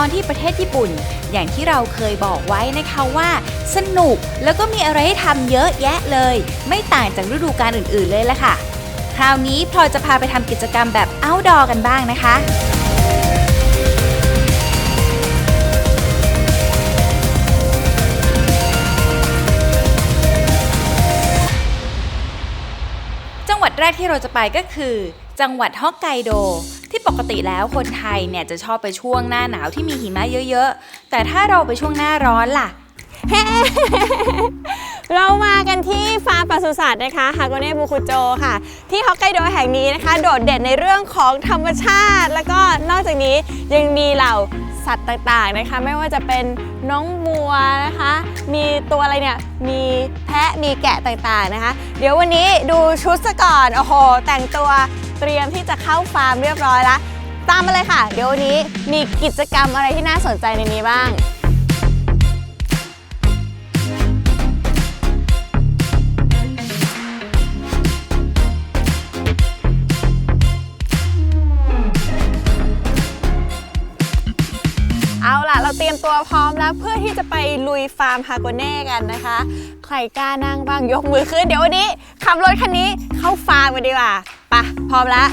อนที่ประเทศญี่ปุ่น อย่างที่เราเคยบอกไว้นะคะว่า สนุกแล้วก็มีอะไรให้ทำเยอะแยะเลย ไม่ต่างจากฤดูกาลอื่นๆเลยละค่ะ คราวนี้พลอยจะพาไปทำกิจกรรมแบบ outdoor กันบ้างนะคะจังหวัดแรกที่เราจะไปก็คือ จังหวัดฮอกไกโด ที่ปกติแล้วคนไทยเนี่ยจะชอบไปช่วงหน้าหนาวที่มีหิมะเยอะๆ แต่ถ้าเราไปช่วงหน้าร้อนล่ะ เรามากันที่ฟาร์มปศุสัตว์นะคะฮากเน่บุคุโจค่ะ ที่ฮอกไกโดแห่งนี้นะคะ โดดเด่นในเรื่องของธรรมชาติ แล้วก็นอกจากนี้ยังมีเหล่า สัตว์ต่างๆนะคะ ไม่ว่าจะเป็นน้องบัวนะคะ มีตัวอะไรเนี่ย มีแพะ มีแกะต่างๆนะคะ เดี๋ยววันนี้ดูชุดซะก่อน โอ้โห แต่งตัวเตรียมที่จะเข้าฟาร์มเรียบร้อยแล้ว ตามมาเลยค่ะ เดี๋ยววันนี้มีกิจกรรมอะไรที่น่าสนใจในนี้บ้าง รับเพื่อที่จะไปลุยฟาร์มฮาโกเน่กันนะคะ ใครกล้านั่งบ้างยกมือขึ้น เดี๋ยววันนี้ขับรถคันนี้เข้าฟาร์มกันดีกว่าปะพร้อมแล้ว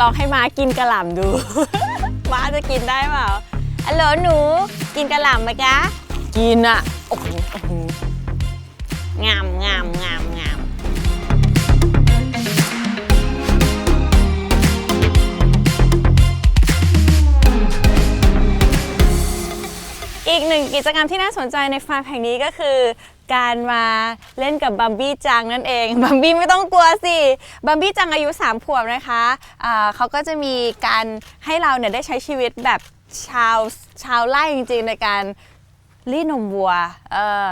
ลองให้ม้ากินกระหล่ำดู ม้าจะกินได้เปล่าอัลโหลหนู กินกระหล่ำไหมจ๊ะกินอะโอ้โหโอ้โหงามงามงามงามอีกหนึ่งกิจกรรมที่น่าสนใจในฟาร์มแห่งนี้ก็คือ การมาเล่นกับบัมบี้จังนั่นเอง บัมบี้ไม่ต้องกลัวสิ บัมบี้จังอายุ 3 ขวบนะคะะเขาก็จะมีการให้เราเนี่ยได้ใช้ชีวิตแบบชาวชาวไร่จริงๆ ในการรีดนมวัว เออ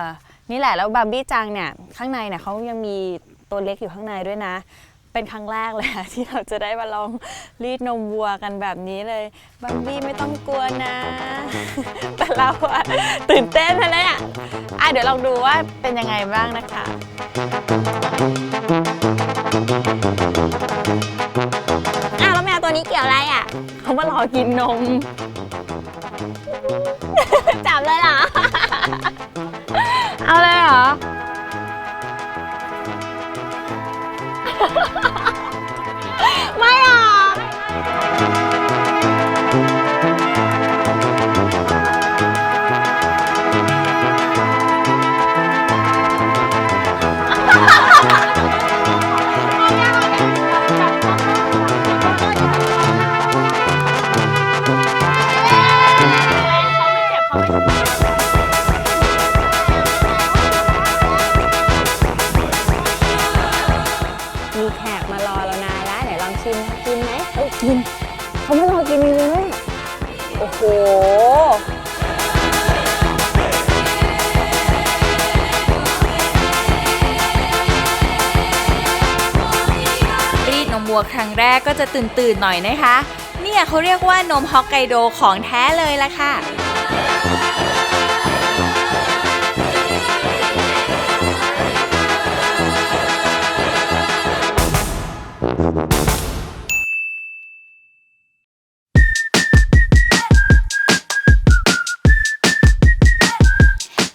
นี่แหละแล้วบัมบี้จังเนี่ยข้างในเนี่ยเขายังมีตัวเล็กอยู่ข้างในด้วยนะ เป็นครั้งแรกเลยอะที่เราจะได้มาลองรีดนมวัวกันแบบนี้เลยบัมบี้ไม่ต้องกลัวนะ แต่เราอะตื่นเต้นนะเนี่ยอะเดี๋ยวลองดูว่าเป็นยังไงบ้างนะคะ อ้าวแล้วแมวตัวนี้เกี่ยวอะไรอะเขามารอกินนม จับเลยเหรอ เอาเลยเหรอ Ha ha ha! มวัวครั้งแรกก็จะตื่นตื่นๆหน่อยนะคะ เนี่ยเขาเรียกว่านมฮอกไกโดของแท้เลยละค่ะ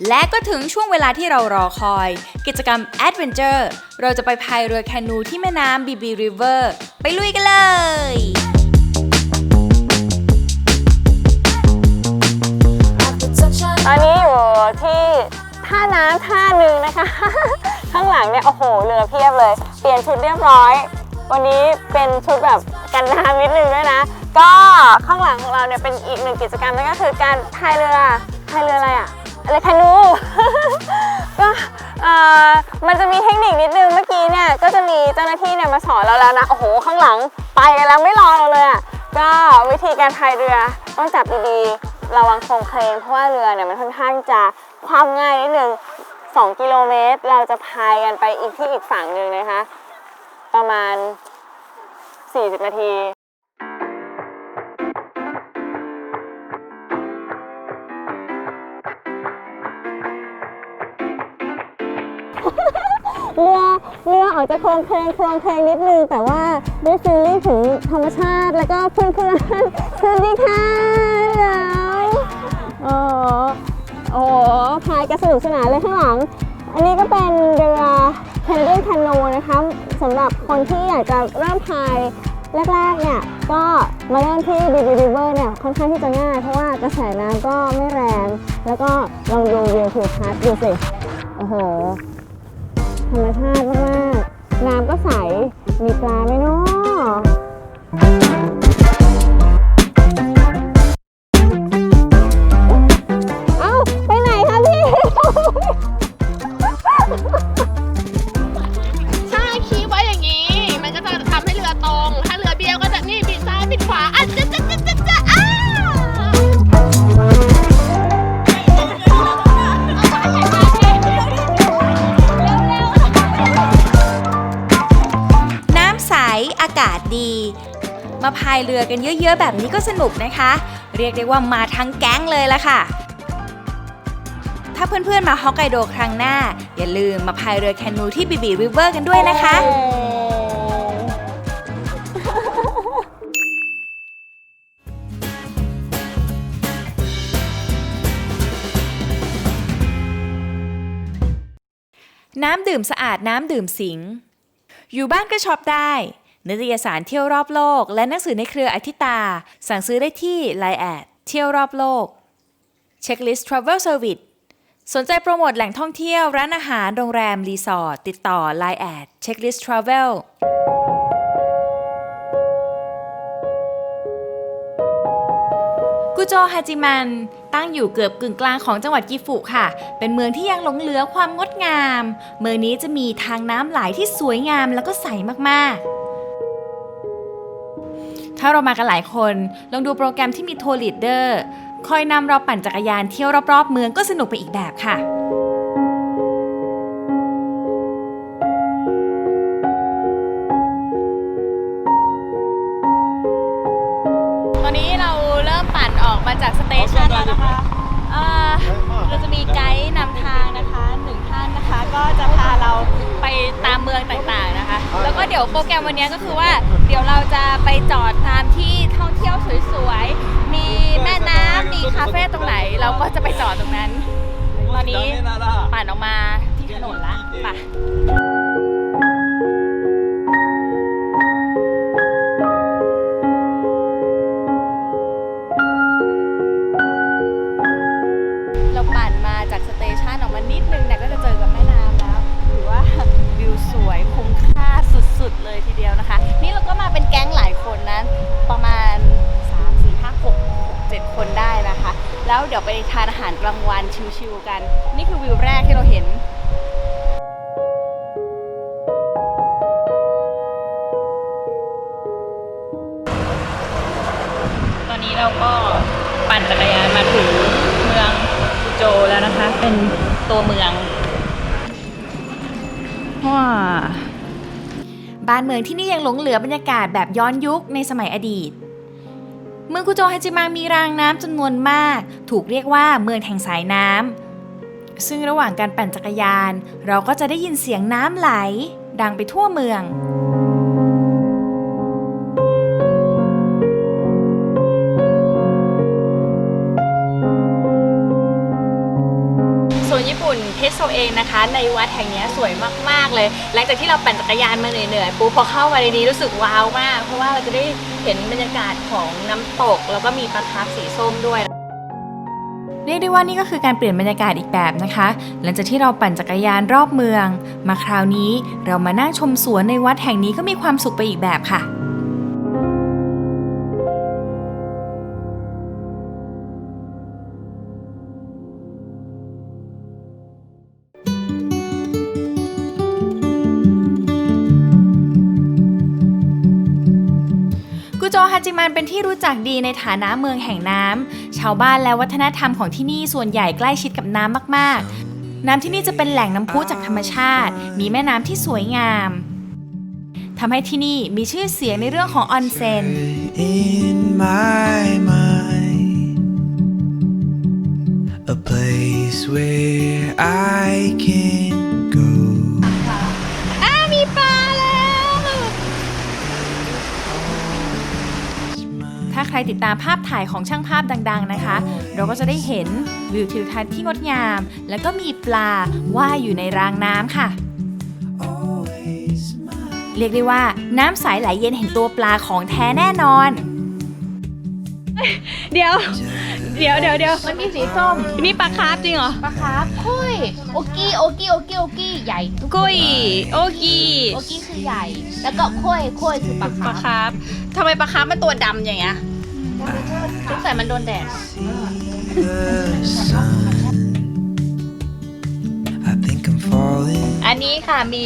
และก็ถึงช่วงเวลาที่เรารอคอย กิจกรรม Adventure เราจะไปพายเรือแคนูที่แม่น้ำบีบีริเวอร์ไปลุยกันเลยตอนนี้อยู่ที่ท่าน้ำท่าหนึ่งนะคะ ข้างหลังเนี่ยโอ้โหเรือเพียบเลย เปลี่ยนชุดเรียบร้อย วันนี้เป็นชุดแบบกันน้ำนิดนึงด้วยนะ ก็ข้างหลังของเราเนี่ยเป็นอีกหนึ่งกิจกรรมนั่นก็คือการพายเรือพายเรืออะไรอะ อะไรคานูก็เอ่อมันจะมีเทคนิคนิดนึงเมื่อกี้เนี่ยก็จะมีเจ้าหน้าที่เนี่ยมาสอนเราแล้วนะโอ้โหข้างหลังไปกันแล้วไม่รอเราเลยอะก็วิธีการพายเรือต้องจับดีๆระวังโครงเคลงเพราะว่าเรือเนี่ยมันค่อนข้างจะความง่ายนิดนึง2กิโลเมตรเราจะพายกันไปอีกที่อีกฝั่งหนึ่งนะคะ ประมาณ 40 นาที เรือเรือออกจะโครงเพลงโครงเพลงนิดนึง แต่ว่าด้ฟีลลิ่งถึงธรรมชาติ แล้วก็เพื่อนเพื่อนสวัสดีค่ะแล้วโอ้โอ้พายกันสนุกสนานเลยข้างหลัง อันนี้ก็เป็นเรือ Canadian Canoe นะคะสำหรับคนที่อยากจะเริ่มพายแรกๆเนี่ยก็มาเริ่มที่ BB River เนี่ยค่อนข้างที่จะง่าย เพราะว่ากระแสน้ำก็ไม่แรง แล้วก็ลองดูวิวทิวทัศน์ดูสิ โอ้โห ธรรมชาติมากๆน้ำก็ใส มีปลาไหมเนาะ สนุกนะคะ เรียกได้ว่ามาทั้งแก๊งเลยละค่ะ ถ้าเพื่อนๆมาฮอกไกโดครั้งหน้า อย่าลืมมาพายเรือแคนูที่บีบีริเวอร์กันด้วยนะคะ น้ำดื่มสะอาดน้ำดื่มสิง อยู่บ้านก็ช็อปได้ นิตยสารเที่ยวรอบโลก และหนังสือในเครืออธิตา สั่งซื้อได้ที่ Line แอดเที่ยวรอบโลกเช็คลิสต์ Travel Service สนใจโปรโมทแหล่งท่องเที่ยว ร้านอาหาร โรงแรม รีสอร์ทติดต่อ Line แอดเช็คลิสต์ Travel กุโจฮาจิมัน ตั้งอยู่เกือบกึ่งกลางของจังหวัดกิฟุค่ะ เป็นเมืองที่ยังหลงเหลือความงดงาม เมืองนี้จะมีทางน้ำไหลที่สวยงามแล้วก็ใสมากๆ ถ้าเรามากันหลายคน ลองดูโปรแกรมที่มีทัวร์ลีดเดอร์คอยนำเราปั่นจักรยานเที่ยวรอบๆเมืองก็สนุกไปอีกแบบค่ะตอนนี้เราเริ่มปั่นออกมาจากสเตชันแล้วนะคะเอ่อเราจะมีไกด์นำทางนะคะหนึ่งท่านนะคะ ก็จะพาเราไปตามเมืองต่างๆนะคะ แล้วก็เดี๋ยวโปรแกรมวันนี้ก็คือว่า เดี๋ยวเราจะไปจอดตามที่ท่องเที่ยวสวยๆ มีแม่น้ำมีคาเฟ่ตรงไหน เราก็จะไปจอดตรงนั้น ตอนนี้ปั่นออกมาที่ถนนละไปเปั่นจักรยานมาถึงเมืองกุโจแล้วนะคะ เป็นตัวเมืองว้าบ้านเมืองที่นี่ยังหลงเหลือบรรยากาศแบบย้อนยุคในสมัยอดีต เมืองกุโจฮาจิมังมีรางน้ำจำนวนมาก ถูกเรียกว่าเมืองแห่งสายน้ำซึ่งระหว่างการปั่นจักรยาน เราก็จะได้ยินเสียงน้ำไหล ดังไปทั่วเมือง องนะคะ ในวัดแห่งนี้สวยมากๆเลย หลังจากที่เราปั่นจักรยานมาเหนื่อยๆปุ๊บพอเข้ามาในนี้รู้สึกว้าวมาก เพราะว่าเราจะได้เห็นบรรยากาศของน้ำตก แล้วก็มีประทับสีส้มด้วยเรียกได้ว่านี่ก็คือการเปลี่ยนบรรยากาศอีกแบบนะคะ หลังจากที่เราปั่นจักรยานรอบเมือง มาคราวนี้เรามานั่งชมสวนในวัดแห่งนี้ก็มีความสุขไปอีกแบบค่ะ ฮาจิมันเป็นที่รู้จักดีในฐานะเมืองแห่งน้ำ ชาวบ้านและวัฒนธรรมของที่นี่ส่วนใหญ่ใกล้ชิดกับน้ำมากๆ น้ำที่นี่จะเป็นแหล่งน้ำพุจากธรรมชาติ มีแม่น้ำที่สวยงามทำให้ที่นี่มีชื่อเสียงในเรื่องของออนเซ็น in my mind. A place where I can รติดตามภาพถ่ายของช่างภาพดัง ๆนะคะ เราก็จะได้เห็นวิวทิวทัศน์ที่งดงาม แล้วก็มีปลาว่ายอยู่ในรางน้ำค่ะ Always smile. เรียกได้ว่าน้ำใสไหลเย็นแห่งตัวปลาของแท้แน่นอน เดี๋ยว เดี๋ยวเดี๋ยวเดี๋ยวมันมีสีส้มนี่ปลาคาร์ฟจริงเหรอปลาคาร์ฟคุยโอกี้โอกี้โอกี้โอกี้ใหญ่ทุกุ้ยโอกีโอกี้คือใหญ่ แล้วก็คุยคุยคือปลาปลาคาร์ฟคาร์ฟทำไมปลาคาร์ฟมันตัวดำอย่างเงี้ย สงสัยมันโดนแดด The sun. I think I'm falling. อันนี้ค่ะมี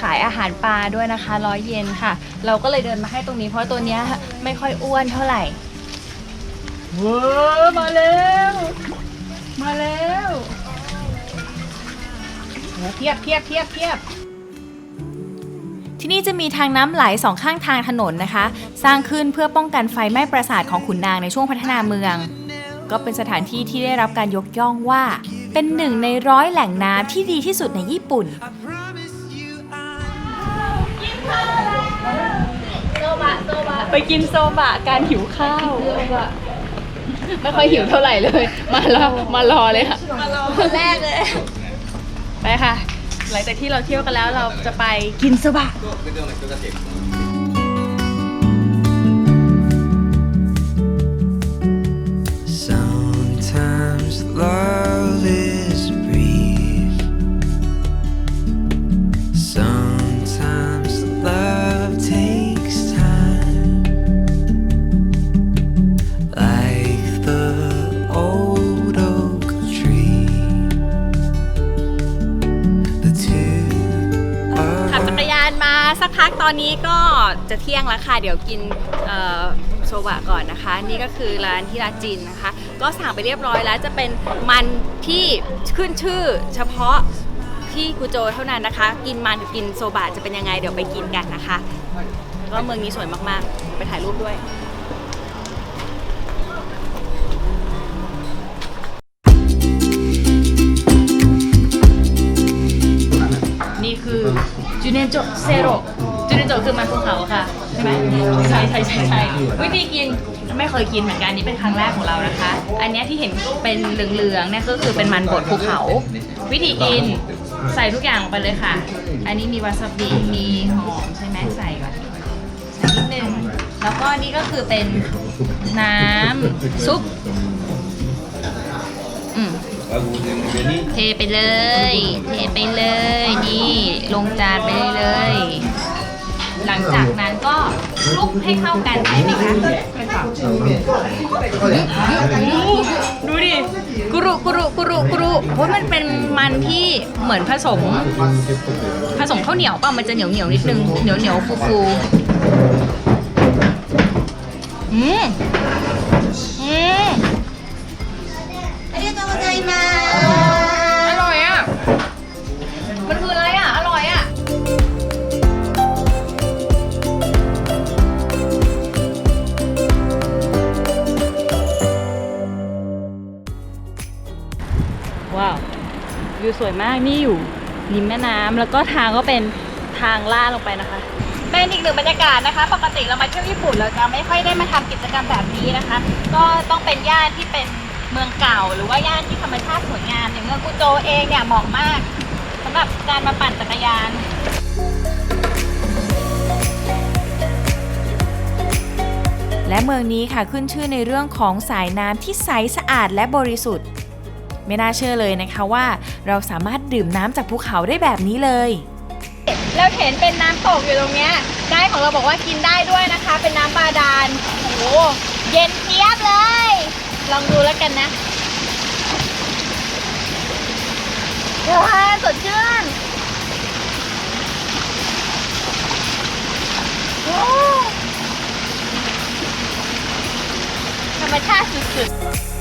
ขายอาหารปลาด้วยนะคะร้อยเยนค่ะ เราก็เลยเดินมาให้ตรงนี้ เพราะตัวเนี้ยไม่ค่อยอ้วนเท่าไหร่เว้อมาแล้วมาแล้วโหเพียบเพียบเพียบเพียบ ที่นี่จะมีทางน้ำไหลสองข้างทางถนนนะคะ สร้างขึ้นเพื่อป้องกันไฟไหม้ปราสาทของขุนนางในช่วงพัฒนาเมือง ก็เป็นสถานที่ที่ได้รับการยกย่องว่า เป็นหนึ่งในร้อยแหล่งน้ำที่ดีที่สุดในญี่ปุ่น I promise you I โซบะโซบะไปกินโซบะการหิวข้าวไม่ค่อยหิวเท่าไหร่เลย มารอมารอเลยค่ะคนแรกเลย ไปค่ะ หลังจากที่เราเที่ยวกันแล้วเราจะไปกินสบะ Sometimes love is อนนี้ก็จะเที่ยงแล้วค่ะ เดี๋ยวกินโซบะก่อนนะคะ นี่ก็คือร้านที่ราจินนะคะ ก็สั่งไปเรียบร้อยแล้วจะเป็นมันที่ขึ้นชื่อเฉพาะที่กุโจเท่านั้นนะคะ กินมันกับกินโซบะจะเป็นยังไงเดี๋ยวไปกินกันนะคะก็เมืองนี้สวยมากๆ ไปถ่ายรูปด้วยนี่คือจูเนโจเซโร จูเนโจคือมันภูเขาค่ะ ใช่ไหมใช่ใช่ใช่ใช่วิธีกินไม่เคยกินเหมือนกันนี่เป็นครั้งแรกของเรานะคะ อันเนี้ยที่เห็นเป็นเหลืองๆเนี่ยก็คือเป็นมันบดภูเขา วิธีกินใส่ทุกอย่างลงไปเลยค่ะ อันนี้มีวาซาบิมีหอมใช่ไหมใส่ก่อนใส่นิดนึงแล้วก็นี่ก็คือเป็นน้ำซุปอืมเทไปเลย เทไปเลย นี่ ลงจานไปเลย หลังจากนั้นก็คลุกให้เข้ากันใช่ไหมคะดูดิกุรุกุรุกุรุกุรุเพราะมันเป็นมันที่เหมือนผสม ผสมข้าวเหนียวเปล่ามันจะเหนียวเหนียวนิดนึงเหนียวเหนียวฟูฟูอืม วิวสวยมากนี่อยู่ริมแม่น้ำแล้วก็ทางก็เป็นทางลาดลงไปนะคะ เป็นอีกหนึ่งบรรยากาศนะคะ ปกติเรามาเที่ยวญี่ปุ่นเราจะไม่ค่อยได้มาทำกิจกรรมแบบนี้นะคะ ก็ต้องเป็นย่านที่เป็นเมืองเก่า หรือว่าย่านที่ธรรมชาติสวยงามอย่างเมืองกุโจเองเนี่ยเหมาะมากสำหรับการมาปั่นจักรยานและเมืองนี้ค่ะขึ้นชื่อในเรื่องของสายน้ำที่ใสสะอาดและบริสุทธิ์ ไม่น่าเชื่อเลยนะคะว่า เราสามารถดื่มน้ำจากภูเขาได้แบบนี้เลยแล้วเห็นเป็นน้ำตกอยู่ตรงเนี้ยไกด์ของเราบอกว่ากินได้ด้วยนะคะ เป็นน้ำบาดาลโอ้โหเย็นเจี๊ยบเลย ลองดูแล้วกันนะว้าสดชื่นธรรมชาติสุดๆ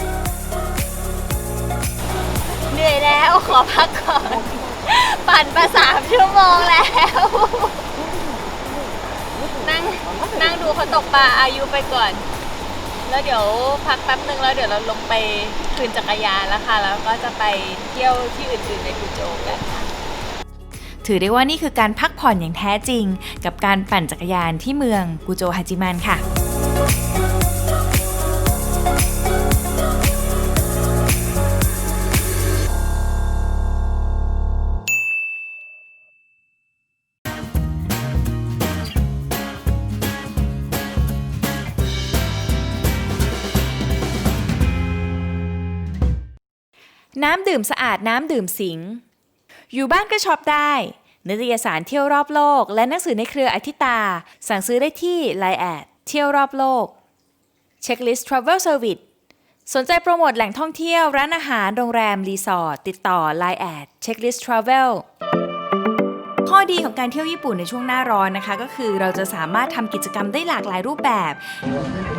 เหนื่อยแล้วขอพักก่อน ปั่นมาสามชั่วโมงแล้ว นั่งนั่งดูเขาตกปลาอายุไปก่อน แล้วเดี๋ยวพักแป๊บนึงแล้วเดี๋ยวเราลงไปคืนจักรยานแล้วค่ะ แล้วก็จะไปเที่ยวที่อื่นๆในกุโจกันค่ะถือได้ว่านี่คือการพักผ่อนอย่างแท้จริง กับการปั่นจักรยานที่เมืองกุโจฮาจิมันค่ะ น้ำดื่มสะอาดน้ำดื่มสิง อยู่บ้านก็ช็อปได้ นิตยสารเที่ยวรอบโลก และหนังสือในเครืออธิตา สั่งซื้อได้ที่ Line แอดเที่ยวรอบโลกเช็คลิสต์ Travel Service สนใจโปรโมทแหล่งท่องเที่ยว ร้านอาหาร โรงแรม รีสอร์ทติดต่อ Line แอดเช็คลิสต์ Travel ข้อดีของการเที่ยวญี่ปุ่นในช่วงหน้าร้อนนะคะ ก็คือเราจะสามารถทำกิจกรรมได้หลากหลายรูปแบบ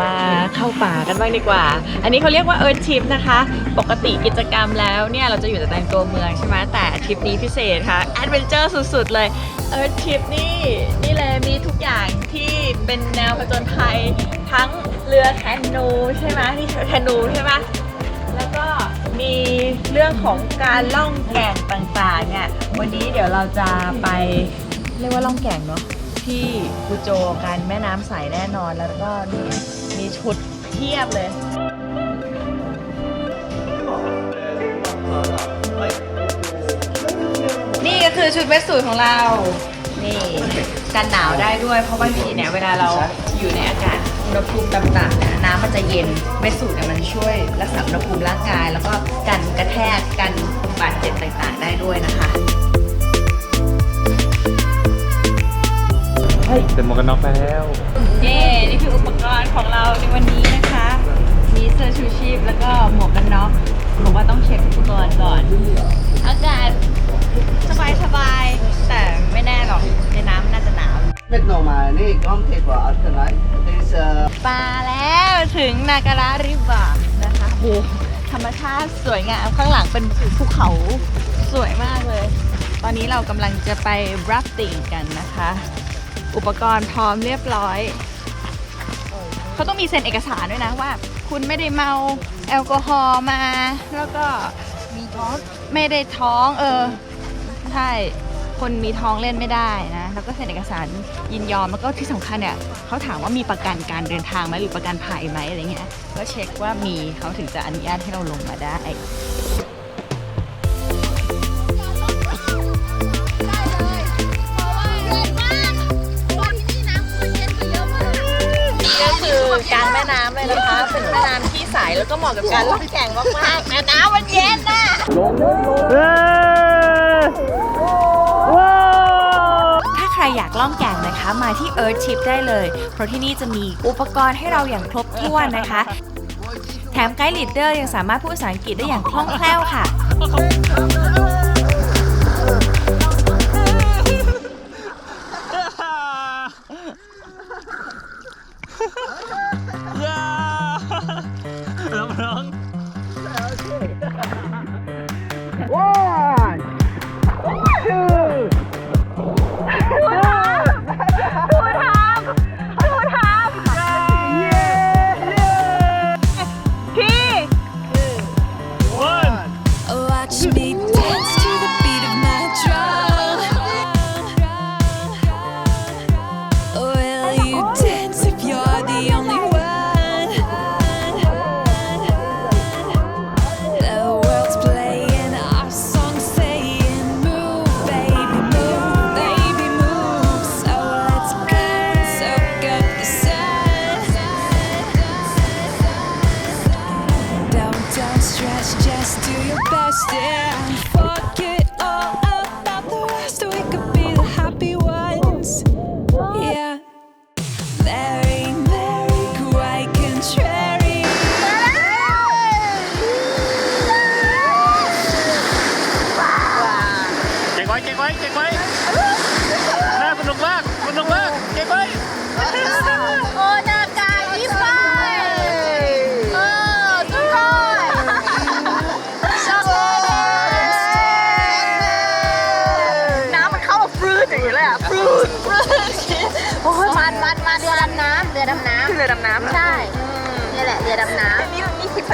มาเข้าป่ากันบ้างดีกว่า อันนี้เขาเรียกว่า Earth Trip นะคะ ปกติกิจกรรมแล้วเนี่ยเราจะอยู่แต่ในตัวเมืองใช่ไหมแต่ทริปนี้พิเศษค่ะแอดเวนเจอร์สุดๆ เลย Earth Trip นี่นี่เลยมีทุกอย่างที่เป็นแนวผจญภัยทั้งเรือแคนูใช่ไหมนี่แคนูใช่ไหม มีเรื่องของการล่องแก่งต่างๆเนี่ยวันนี้เดี๋ยวเราจะไปเรียกว่าล่องแก่งเนาะที่กุโจกันแม่น้ำใสแน่นอนแล้วก็นี่มีชุดเทียบเลยนี่ก็คือชุดเวสสูทของเรา นี่กันหนาวได้ด้วย เพราะบางทีเนี่ยเวลาเราอยู่ในอากาศอุณหภูมิต่ำๆเนี่ยน้ำมันจะเย็นเวสสูทเนี่ยมันช่วยรักษาอุณหภูมิร่างกาย ด้ด้วยนะคะเต็มหมวกกันน็อกแล้วเย้นี่คืออุปกรณ์ของเราในวันนี้นะคะ มีเสื้อชูชีพแล้วก็หมวกกันน็อกบอกว่าต้องเช็คอุปกรณ์ก่อน อากาศสบายสบายๆแต่ไม่แน่หรอกในน้ำน่าจะหนาว Met normaal, nee, ik kwam tegen wel achteraan. Het is uh, ปลาแล้วถึงนาการาริบะนะคะโหธรรมชาติสวยงามข้างหลังเป็นภูเขา สวยมากเลย ตอนนี้เรากำลังจะไปรับติ่งกันนะคะ อุปกรณ์พร้อมเรียบร้อย เขาต้องมีเซ็นเอกสารด้วยนะว่า คุณไม่ได้เมาแอลกอฮอล์มา แล้วก็มีท้องไม่ได้ท้องเออใช่คนมีท้องเล่นไม่ได้นะ แล้วก็เซ็นเอกสารยินยอม แล้วก็ที่สำคัญเนี่ยเขาถามว่ามีประกันการเดินทางไหมหรือประกันภัยไหมอะไรเงี้ย ก็เช็คว่ามีเขาถึงจะอนุญาตให้เราลงมาได้ น้ำเลยนะคะ เป็นแม่น้ำที่ใสแล้วก็เหมาะกับการล่องแก่งมากๆแต่น้ำมันเย็นน่ะถ้าใครอยากล่องแก่งนะคะมาที่ Earth Trip ได้เลย เพราะที่นี่จะมีอุปกรณ์ให้เราอย่างครบถ้วนนะคะ แถมไกด์ลีดเดอร์ยังสามารถพูดภาษาอังกฤษได้อย่างคล่องแคล่วค่ะ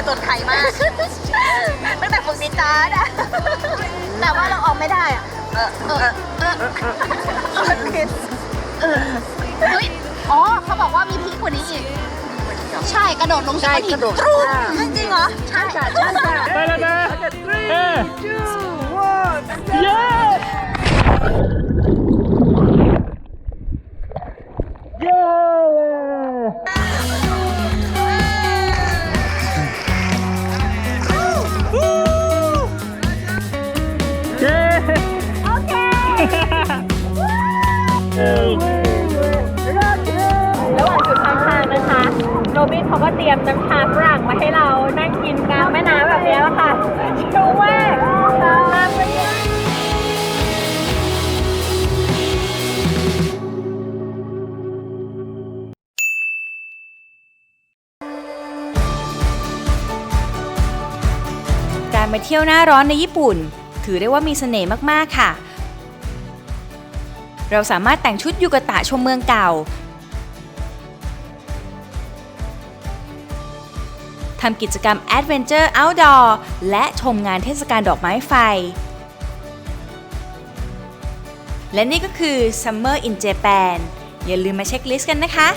นี่คิดผจญภัยมาก ตั้งแต่ฝึกนินจาอะแต่ว่าเราออกไม่ได้อะเออเออเออเฮ้ยอ๋อเขาบอกว่ามีพีกว่านี้อีก ใช่กระโดดลงจากก้อนหินตรูดจริงเหรอ ใช่ใช่ใช่ไปแล้วนะเฮ้เย้ เย้ โรบินเขาก็เตรียมน้ำชาฝรั่งมาให้เรานั่งกินกลางแม่น้ำแบบนี้แล้วค่ะชิวมากตามไปเลยการมาเที่ยวหน้าร้อนในญี่ปุ่น ถือได้ว่ามีเสน่ห์มาก ๆ ค่ะ เราสามารถแต่งชุดยูกะตะชมเมืองเก่า ทำกิจกรรม Adventure Outdoor และชมงานเทศกาลดอกไม้ไฟ และนี่ก็คือ Summer in Japan อย่าลืมมาเช็คลิสต์กันนะคะ